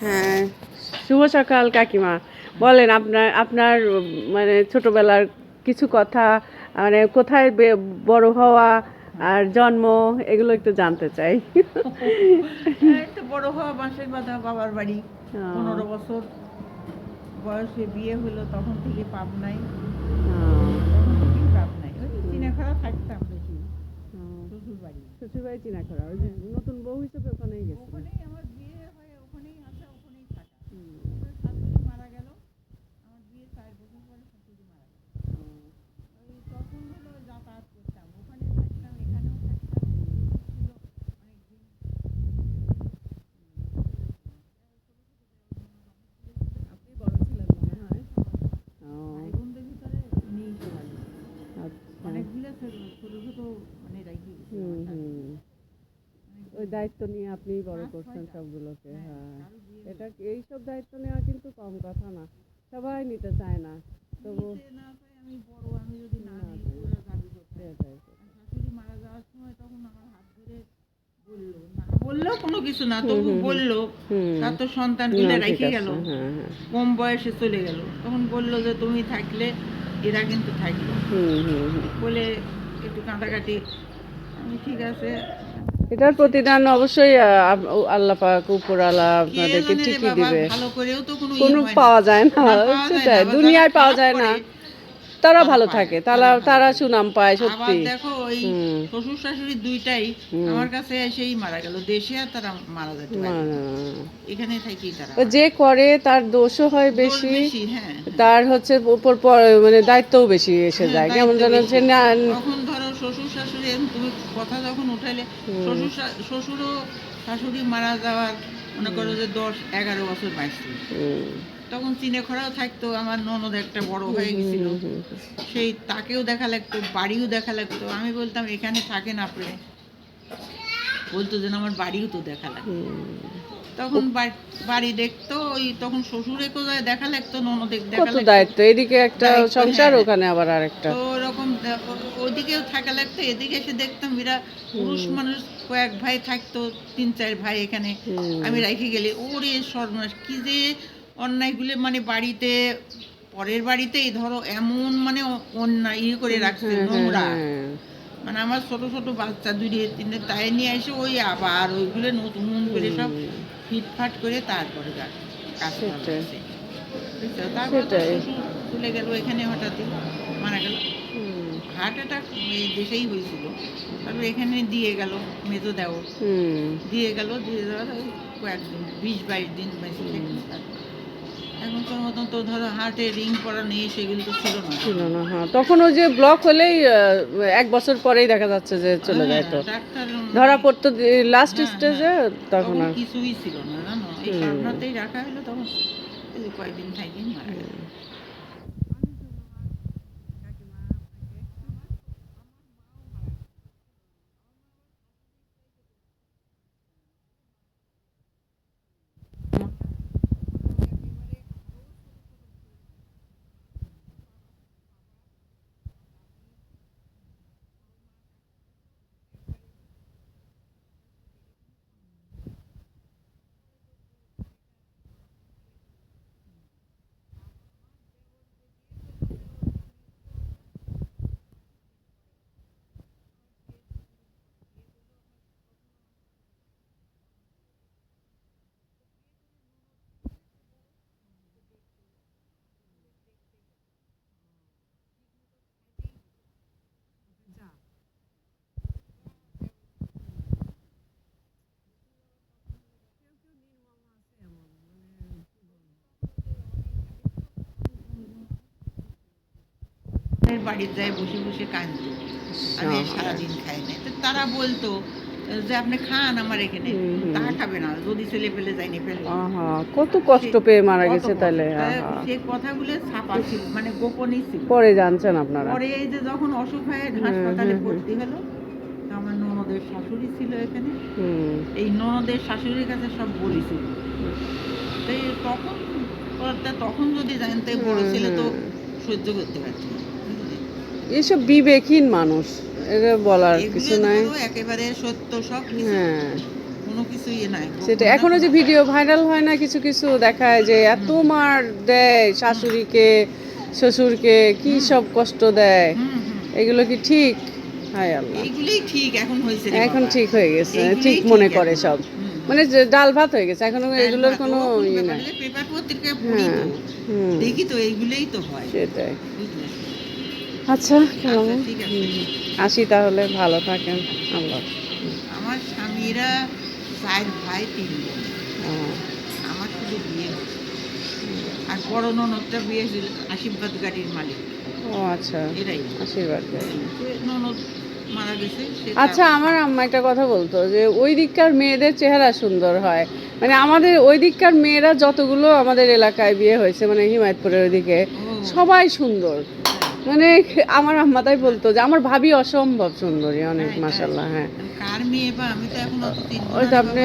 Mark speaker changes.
Speaker 1: হ্যাঁ। শুভ সকাল কাকিমা। বলেন আপনার আপনার মানে ছোটবেলার কিছু কথা মানে কোথায় বে- বড় হওয়া আর জন্ম এগুলো একটু জানতে চাই।
Speaker 2: তো বড় হওয়া বাঁশের বাঁধা বাবার বাড়ি। পনেরো বছর বয়সে বিয়ে হলো তখন থেকে পাবনাই তখন থেকে পাবনাই ওই চিনাখাড়া থাকতাম। বেশি শ্বশুর বাড়ি
Speaker 1: শ্বশুরবাড়ি চিনা করা ওই যে নতুন বউ হিসেবে ওখানেই গেছে
Speaker 2: ওখানেই আমার বিয়ে হয়ে ওখানেই আসা ওখানেই থাকা এবার শাশুড়ি মারা গেল আমার বিয়ে চার বছর পরে শাশুড়ি মারা গেল ওই তখন হলো যাতায়াত করতাম ওখানে থাকতাম এখানেও থাকতাম শ্বশুর ছিল অনেকদিন
Speaker 1: আপনি বড় ছিলেন মনে হয় ও,
Speaker 2: ভাই বোনদের ভিতরে উনিই সবাই
Speaker 1: আচ্ছা।
Speaker 2: অনেকগুলো ছোট ছোট ছোট মানে রাখি
Speaker 1: হুম, হুম। ওই দায়িত্ব নিয়ে আপনি বড় করছেন সবগুলোকে হ্যাঁ
Speaker 2: বিয়ে
Speaker 1: এটা এইসব দায়িত্ব নেওয়া কিন্তু কম কথা না। সবাই নিতে চায় না। তবু
Speaker 2: বলল কোনো কিছু না তবু বলল তার তো সন্তান তুলে রেখে গেল।
Speaker 1: হ্যাঁ, হ্যাঁ।
Speaker 2: কম বয়সে চলে গেল। তখন বলল যে তুমি থাকলে এরা কিন্তু থাকবে। বলে একটু কাঁটাকাটি আমি ঠিক আছে
Speaker 1: এটার প্রতিদান অবশ্যই আল্লাহ পাক উপরালা
Speaker 2: কে
Speaker 1: আপনাদেরকে ঠিকই দিবে।
Speaker 2: কোনো ইয়ে হয়।
Speaker 1: পাওয়া যায় না। সেটাই। দুনিয়ায় পাওয়া যায় না। তারা ভালো থাকে
Speaker 2: তারা
Speaker 1: তারা। সুনাম পায় সত্যি।
Speaker 2: দেখো ওই শ্বশুর শাশুড়ি দুইটাই আমার কাছে এসেই মারা গেল। দেশে আর তারা মারা যেতে পারে। এখানে থাকি তারা।
Speaker 1: যে করে তার দোষও হয় বেশি।
Speaker 2: বেশি হ্যাঁ
Speaker 1: তার হচ্ছে উপর পর- মানে দায়িত্বও বেশি এসে
Speaker 2: হ্যাঁ,
Speaker 1: যায়। কেমন যেন না
Speaker 2: শ্বশুর শাশুড়ি তুমি কথা যখন উঠাইলে শ্বশুর শ্বশুরও শাশুড়ি মারা যাওয়ার মনে করো যে দশ এগারো বছর
Speaker 1: হুম,
Speaker 2: তখন চিনে খরাও থাকতো আমার ননদ একটা বড় হয়ে গেছিল। সেই তাকেও দেখা লাগতো বাড়িও দেখা লাগতো। আমি বলতাম এখানে থাকেন আপনি। বলতো যেন আমার বাড়িও তো দেখা লাগতো তখন বাড়ি- দেখতো ওই তখন শ্বশুরে কোথায় দেখা লাগতো ননদে দেখা লাগতো।
Speaker 1: দায়িত্ব? এদিকে একটা সংসার
Speaker 2: হ্যাঁ।
Speaker 1: ওখানে আবার আরেকটা।
Speaker 2: তো ওরকম দে- ও- ওইদিকেও থাকা লাগতো এদিকে এসে দেখতাম এরা পুরুষ মানুষ কয়েক ভাই থাকতো তিন চার ভাই এখানে আমি রেখে গেলে ওরে সর্বনাশ কি যে অন্যায়গুলো মানে বাড়িতে পরের বাড়িতেই ধরো এমন মানে অন্যায় ইয়ে করে রাখছে নোংরা। মানে আমার ছোট ছোট বাচ্চা দুই তিনটে তাই নিয়ে এসে ওই আবার ওইগুলো নতুন করে সব ফিটফাট করে তারপরে কাজ করা
Speaker 1: সেটাই।
Speaker 2: লাগছে। বুঝছ? তারপরে চলে গেল এখানে হঠাৎই মারা গেল হার্ট অ্যাটাক এই দেশেই হয়েছিল। তারপরে এখানে দিয়ে গেল মেজো দেও। দিয়ে গেল দিয়ে যাওয়ার ওই কয়েকদিন বিশ বাইশ দিন থেকে এখনকার মতন তো ধরো হার্টে রিং করা নেই সেগুলো তো ছিল না।
Speaker 1: ছিল না হ্যাঁ। তখন ওই যে ব্লক হলেই এক বছর পরেই দেখা যাচ্ছে যে চলে যায় তো।
Speaker 2: হ্যাঁ,
Speaker 1: ধরা পড়তো লাস্ট
Speaker 2: হ্যাঁ,
Speaker 1: স্টেজে তখন আর
Speaker 2: কিছুই ছিল না জানো? এই রাখা হলো তখন। কয়েকদিন থাকি মারা গেল। এর বাড়ির যায় বসে বসে কাঁদতো আমি সারাদিন খাই না। তো তারা বলতো যে আপনি খান আমার এখানে। তা খাবে না। যদি ছেলে পেলে যায়নি ফেলে
Speaker 1: কত কষ্ট পেয়ে মারা গেছে তাহলে।
Speaker 2: সে কথাগুলো ছাপা ছিল মানে গোপনই ছিল।
Speaker 1: পরে জানছেন আপনারা।
Speaker 2: পরে এই যে যখন অসুখ হয়ে হাসপাতালে ভর্তি হলো আমার ননদের শাশুড়ি ছিল এখানে। এই ননদের শাশুড়ির কাছে সব বলেছিল তখন তখন যদি জানতে বড় ছেলে তো সহ্য করতে পারছে না।
Speaker 1: এইসব বিবেকহীন মানুষ এটা বলার কিছু নাই।
Speaker 2: একেবারে সত্য সব
Speaker 1: হ্যাঁ। সেটা এখনও যে ভিডিও ভাইরাল হয় না কিছু কিছু দেখায় যে এত মার দেয় শাশুড়িকে শ্বশুরকে কি সব কষ্ট দেয়। এগুলো কি ঠিক? হায় আল্লাহ।
Speaker 2: ঠিক এখন হয়েছে
Speaker 1: এখন ঠিক হয়ে গেছে ঠিক মনে করে সব। মানে ডাল ভাত হয়ে গেছে এখন এগুলোর কোনো ইয়ে নাই। হ্যাঁ
Speaker 2: দেখি তো এইগুলোই তো হয়।
Speaker 1: সেটাই। আচ্ছা কেমন। আসি তাহলে ভালো থাকেন আল্লাহ।
Speaker 2: আমার স্বামীরা চার ভাই তিন আমার শুধু বিয়ে আর বড় ননদটা বিয়ে হয়েছিল আশীর্বাদ গাড়ির মালিক।
Speaker 1: ও আচ্ছা।
Speaker 2: এরাই।
Speaker 1: আশীর্বাদ।
Speaker 2: ননদ
Speaker 1: আচ্ছা আমার আম্মা একটা কথা বলতো যে ওই দিককার মেয়েদের চেহারা সুন্দর হয়। মানে আমাদের ওই দিককার মেয়েরা যতগুলো আমাদের এলাকায় বিয়ে হয়েছে মানে হিমায়তপুরের ওইদিকে সবাই সুন্দর। মানে আমার আম্মা তাই বলতো যে আমার ভাবি অসম্ভব সুন্দরী অনেক
Speaker 2: হ্যাঁ,
Speaker 1: মাসাল্লাহ হ্যাঁ
Speaker 2: কার মেয়ে বা আমি তো এখন অত চিনবো
Speaker 1: ওই তো আপনি।